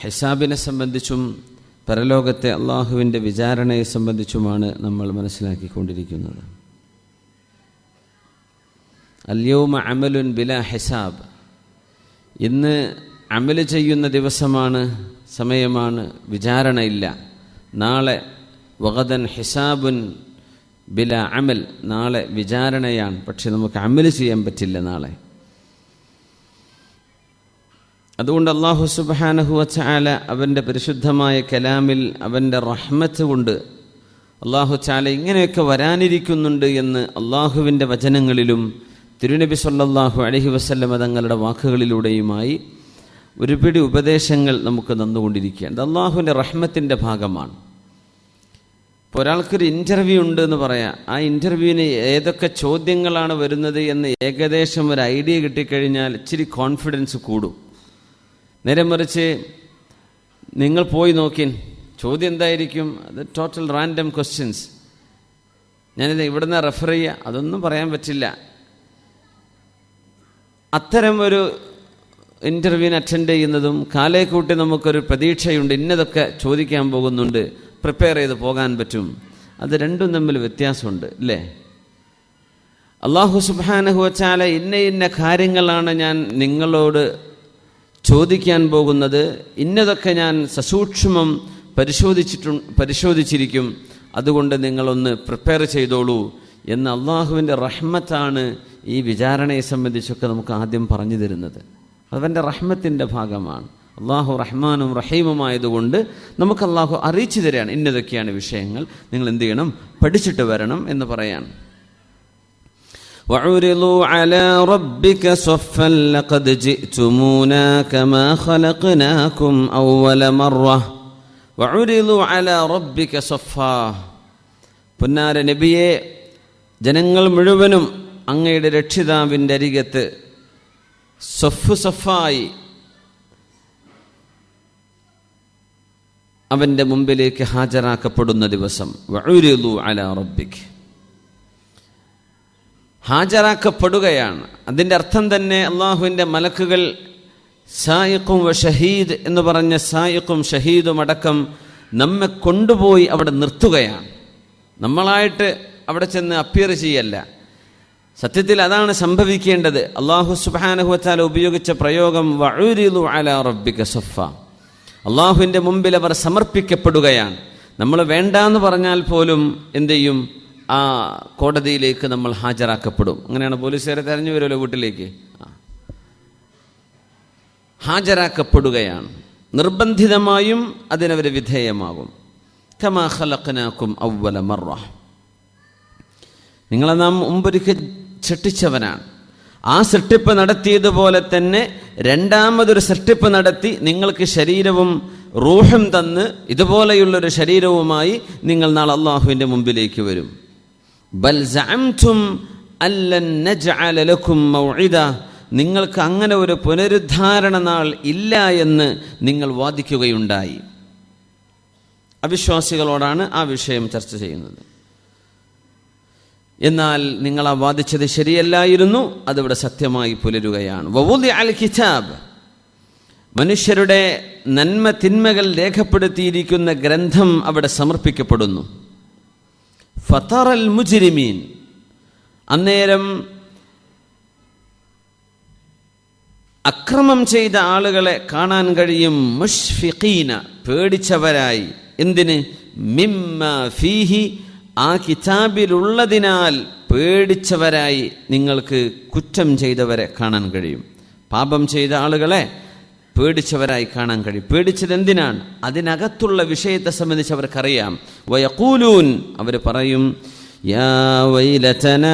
ഹിസാബിനെ സംബന്ധിച്ചും പരലോകത്തെ അള്ളാഹുവിന്റെ വിചാരണയെ സംബന്ധിച്ചുമാണ് നമ്മൾ മനസ്സിലാക്കിക്കൊണ്ടിരിക്കുന്നത്. അല്യോമ അമലുൻ ബില ഹിസാബ്. ഇന്ന് അമൽ ചെയ്യുന്ന ദിവസമാണ് സമയമാണ് വിചാരണയില്ല. നാളെ വഗദൻ ഹിസാബുൻ ബില അമൽ നാളെ വിചാരണയാണ്. പക്ഷെ നമുക്ക് അമൽ ചെയ്യാൻ പറ്റില്ല നാളെ. അതുകൊണ്ട് അള്ളാഹു സുബാനഹു ചാല അവന്റെ പരിശുദ്ധമായ കലാമിൽ അവന്റെ റഹ്മത്ത് കൊണ്ട് അള്ളാഹു ചാല ഇങ്ങനെയൊക്കെ വരാനിരിക്കുന്നുണ്ട് എന്ന് അള്ളാഹുവിന്റെ വചനങ്ങളിലും തിരുനബി സല്ലാഹു അലഹി വസ്ല്ലമ തങ്ങളുടെ വാക്കുകളിലൂടെയുമായി ഒരുപിടി ഉപദേശങ്ങൾ നമുക്ക് തന്നുകൊണ്ടിരിക്കുകയാണ്. ഇത് അള്ളാഹുവിന്റെ റഹ്മത്തിന്റെ ഭാഗമാണ്. ഇപ്പോൾ ഒരാൾക്കൊരു ഇന്റർവ്യൂ ഉണ്ട് എന്ന് പറയാം. ആ ഇന്റർവ്യൂവിന് ഏതൊക്കെ ചോദ്യങ്ങളാണ് വരുന്നത് എന്ന് ഏകദേശം ഒരു ഐഡിയ കിട്ടിക്കഴിഞ്ഞാൽ ഇച്ചിരി കോൺഫിഡൻസ് കൂടും. നേരെ മറിച്ച് നിങ്ങൾ പോയി നോക്കിൻ. ചോദ്യം എന്തായിരിക്കും? അത് ടോട്ടൽ റാൻഡം ക്വസ്റ്റ്യൻസ് ഞാനിത് ഇവിടുന്ന് റെഫർ ചെയ്യുക. അതൊന്നും പറയാൻ പറ്റില്ല. അത്തരം ഒരു ഇന്റർവ്യൂവിന് അറ്റൻഡ് ചെയ്യുന്നതും കാലേ കൂട്ടി നമുക്കൊരു പ്രതീക്ഷയുണ്ട്. ഇന്നതൊക്കെ ചോദിക്കാൻ പോകുന്നുണ്ട്. പ്രിപ്പയർ ചെയ്ത് പോകാൻ പറ്റും. അത് രണ്ടും തമ്മിൽ വ്യത്യാസമുണ്ട് അല്ലേ? അള്ളാഹു സുബാനഹു വച്ചാല ഇന്ന ഇന്ന കാര്യങ്ങളാണ് ഞാൻ നിങ്ങളോട് ചോദിക്കാൻ പോകുന്നത് ഇന്നതൊക്കെ ഞാൻ സസൂക്ഷ്മം പരിശോധിച്ചിട്ടു പരിശോധിച്ചിരിക്കും. അതുകൊണ്ട് നിങ്ങളൊന്ന് പ്രിപ്പയർ ചെയ്തോളൂ എന്ന് അള്ളാഹുവിന്റെ റഹ്മത്താണ് ഈ വിചാരണയെ സംബന്ധിച്ചൊക്കെ നമുക്ക് ആദ്യം പറഞ്ഞു തരുന്നത്. അവന്റെ റഹ്മത്തിന്റെ ഭാഗമാണ്. അള്ളാഹു റഹ്മാനും റഹീമുമായതുകൊണ്ട് നമുക്ക് അള്ളാഹു അറിയിച്ചു തരികയാണ് ഇന്നതൊക്കെയാണ് വിഷയങ്ങൾ. നിങ്ങൾ എന്ത് ചെയ്യണം? പഠിച്ചിട്ട് വരണം എന്ന് പറയാണ്. وعرضوا على ربك صفا لقد جئتمونا كما خلقناكم أول مرة وعرضوا على ربك صفا പുന്നാര നബിയെ ജനങ്ങൾ മുഴുവനും അങ്ങയുടെ രക്ഷിതാവിൻ്റെ അരികത്ത് സൊഫ് സൊഫായി അവൻ്റെ മുമ്പിലേക്ക് ഹാജരാക്കപ്പെടുന്ന ദിവസം വഴുരുതു അല റബ്ബിക്ക് ഹാജരാക്കപ്പെടുകയാണ്. അതിന്റെ അർത്ഥം തന്നെ അള്ളാഹുവിന്റെ മലക്കുകൾ സായിഖും വ ഷഹീദ് എന്ന് പറഞ്ഞ സായിഖും ഷഹീദും അടക്കം നമ്മെ കൊണ്ടുപോയി അവിടെ നിർത്തുകയാണ്. നമ്മളായിട്ട് അവിടെ ചെന്ന് അപ്പിയർ ചെയ്യല്ല. സത്യത്തിൽ അതാണ് സംഭവിക്കേണ്ടത്. അള്ളാഹു സുബാനഹുവച്ചാൽ ഉപയോഗിച്ച പ്രയോഗം വഴുരിലു അല റബ്ബിക സഫ അള്ളാഹുവിന്റെ മുമ്പിൽ അവർ സമർപ്പിക്കപ്പെടുകയാണ്. നമ്മൾ വേണ്ടാന്ന് പറഞ്ഞാൽ പോലും എന്തു ചെയ്യും? ആ കോടതിയിലേക്ക് നമ്മൾ ഹാജരാക്കപ്പെടും. അങ്ങനെയാണ് പോലീസുകാരെ തെരഞ്ഞു വരുമല്ലോ വീട്ടിലേക്ക്? ഹാജരാക്കപ്പെടുകയാണ്. നിർബന്ധിതമായും അതിനവർ വിധേയമാകും. ഖലഖനാക്കും അവല മറ. നിങ്ങളെ നാം മുമ്പൊരിക്കൽ സൃഷ്ടിച്ചവനാണ്. ആ സൃഷ്ടിപ്പ് നടത്തിയതുപോലെ തന്നെ രണ്ടാമതൊരു സൃഷ്ടിപ്പ് നടത്തി നിങ്ങൾക്ക് ശരീരവും റൂഹും തന്ന് ഇതുപോലെയുള്ളൊരു ശരീരവുമായി നിങ്ങൾ നാളെ അള്ളാഹുവിന്റെ മുമ്പിലേക്ക് വരും. ബൽ സഅംതും അല്ലൻ നജ്അല ലക്കും മൗഇദ. നിങ്ങൾക്ക് അങ്ങനെ ഒരു പുനരുദ്ധാരണ നാൾ ഇല്ല എന്ന് നിങ്ങൾ വാദിക്കുകയുണ്ടായി. അവിശ്വാസികളോടാണ് ആ വിഷയം ചർച്ച ചെയ്യുന്നത്. എന്നാൽ നിങ്ങൾ ആ വാദിച്ചത് ശരിയല്ലായിരുന്നു അതിവിടെ സത്യമായി പുലരുകയാണ്. വവുദി അൽ കിതാബ്. മനുഷ്യരുടെ നന്മ തിന്മകൾ രേഖപ്പെടുത്തിയിരിക്കുന്ന ഗ്രന്ഥം അവിടെ സമർപ്പിക്കപ്പെടുന്നു. ഫത്തറൽ മുജിരിമീൻ. അന്നേരം അക്രമം ചെയ്ത ആളുകളെ കാണാൻ കഴിയും മുഷ്ഫിഖീന പേടിച്ചവരായി. എന്തിന്? മിമ്മ ഫീഹി ആ കിതാബിലുള്ളതിനാൽ പേടിച്ചവരായി നിങ്ങൾക്ക് കുറ്റം ചെയ്തവരെ കാണാൻ കഴിയും. പാപം ചെയ്ത ആളുകളെ പേടിച്ചവരായി കാണാൻ കഴിയും. പേടിച്ചത് എന്തിനാണ്? അതിനകത്തുള്ള വിഷയത്തെ സംബന്ധിച്ച് അവർക്കറിയാം. വയക്കൂലൂൻ അവർ പറയും യാ വൈലചന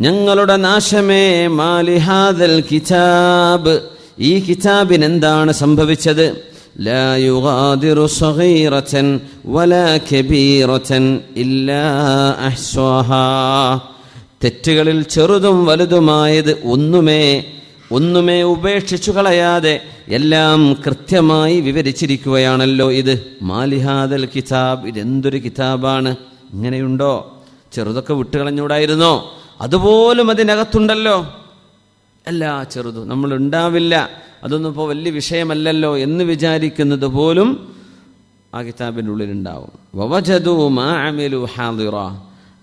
ഞങ്ങളുടെ നാശമേ മാലിഹാദൽ കിതാബ്. ഈ കിതാബിന് എന്താണ് സംഭവിച്ചത് തെറ്റുകളിൽ ചെറുതും വലുതുമായത് ഒന്നുമേ ഒന്നുമേ ഉപേക്ഷിച്ചു കളയാതെ എല്ലാം കൃത്യമായി വിവരിച്ചിരിക്കുകയാണല്ലോ ഇത്. മാലിഹാദൽ കിതാബ് ഇതെന്തൊരു കിതാബാണ്? ഇങ്ങനെയുണ്ടോ? ചെറുതൊക്കെ വിട്ടുകളഞ്ഞൂടായിരുന്നോ അതുപോലും അതിനകത്തുണ്ടല്ലോ. അല്ല ചെറുതും നമ്മൾ ഉണ്ടാവില്ല അതൊന്നും ഇപ്പോൾ വലിയ വിഷയമല്ലല്ലോ എന്ന് വിചാരിക്കുന്നത് പോലും ആ കിതാബിന്റെ ഉള്ളിലുണ്ടാവും. വവജദു മാ അമിലു ഹാദിറ.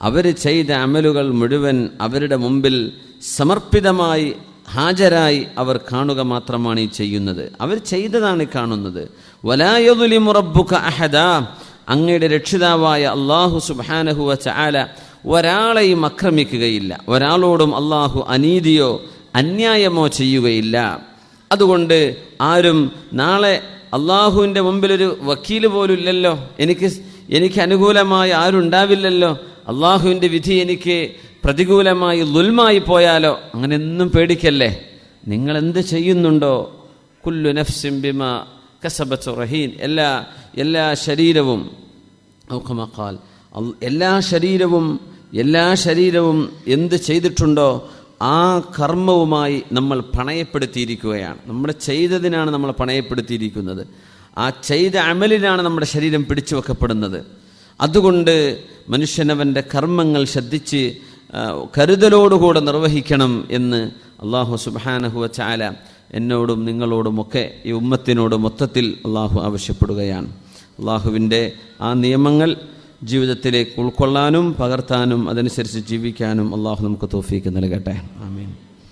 അവർ ചെയ്ത അമലുകൾ മുഴുവൻ അവരുടെ മുമ്പിൽ സമർപ്പിതമായി ഹാജരായി അവർ കാണുക മാത്രമാണ് ഈ ചെയ്യുന്നത്. അവർ ചെയ്തതാണ് കാണുന്നത്. വലായതുലി മുറബുക്ക അഹദ. അങ്ങയുടെ രക്ഷിതാവായ അള്ളാഹു സുബാനഹുവ ചാല ഒരാളെയും ആക്രമിക്കുകയില്ല. ഒരാളോടും അള്ളാഹു അനീതിയോ അന്യായമോ ചെയ്യുകയില്ല. അതുകൊണ്ട് ആരും നാളെ അള്ളാഹുവിന്റെ മുമ്പിലൊരു വക്കീൽ പോലും ഇല്ലല്ലോ എനിക്ക് എനിക്ക് അനുകൂലമായി ആരും ഉണ്ടാവില്ലല്ലോ അള്ളാഹുവിന്റെ വിധി എനിക്ക് പ്രതികൂലമായി ലുൽമായി പോയാലോ? അങ്ങനെ എന്നും പേടിക്കല്ലേ? നിങ്ങൾ എന്ത് ചെയ്യുന്നുണ്ടോ? കുല്ലു നഫ്സിം ബിമ കസബത്ത് റഹീൻ. എല്ലാ എല്ലാ ശരീരവും ഔഖമക്കാൽ എല്ലാ ശരീരവും എല്ലാ ശരീരവും എന്ത് ചെയ്തിട്ടുണ്ടോ ആ കർമ്മവുമായി നമ്മൾ പണയപ്പെടുത്തിയിരിക്കുകയാണ്. നമ്മൾ ചെയ്തതിനാണ് നമ്മൾ പണയപ്പെടുത്തിയിരിക്കുന്നത്. ആ ചെയ്ത അമലിനാണ് നമ്മുടെ ശരീരം പിടിച്ചു വെക്കപ്പെടുന്നത് അതുകൊണ്ട് മനുഷ്യനവന്റെ കർമ്മങ്ങൾ ശ്രദ്ധിച്ച് കരുതലോടുകൂടെ നിർവഹിക്കണം എന്ന് അള്ളാഹു സുബാനഹുവ ചാല എന്നോടും നിങ്ങളോടുമൊക്കെ ഈ ഉമ്മത്തിനോട് മൊത്തത്തിൽ അള്ളാഹു ആവശ്യപ്പെടുകയാണ്. അള്ളാഹുവിന്റെ ആ നിയമങ്ങൾ ജീവിതത്തിലേക്ക് ഉൾക്കൊള്ളാനും പകർത്താനും അതനുസരിച്ച് ജീവിക്കാനും അള്ളാഹു നമുക്ക് തോഫീക്ക് നൽകട്ടെ. ആമീൻ.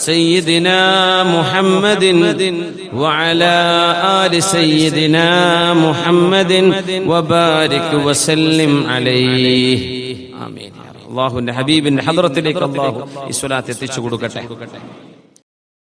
سيدنا محمد وعلى آل سيدنا محمد وبارك وسلم عليه ആമീൻ അള്ളാഹുവിന്റെ ഹബീബിന്റെ ഹദ്റത്തിലേക്ക് അള്ളാഹു ഈ സ്വലാത്ത് എത്തിച്ചു കൊടുക്കട്ടെ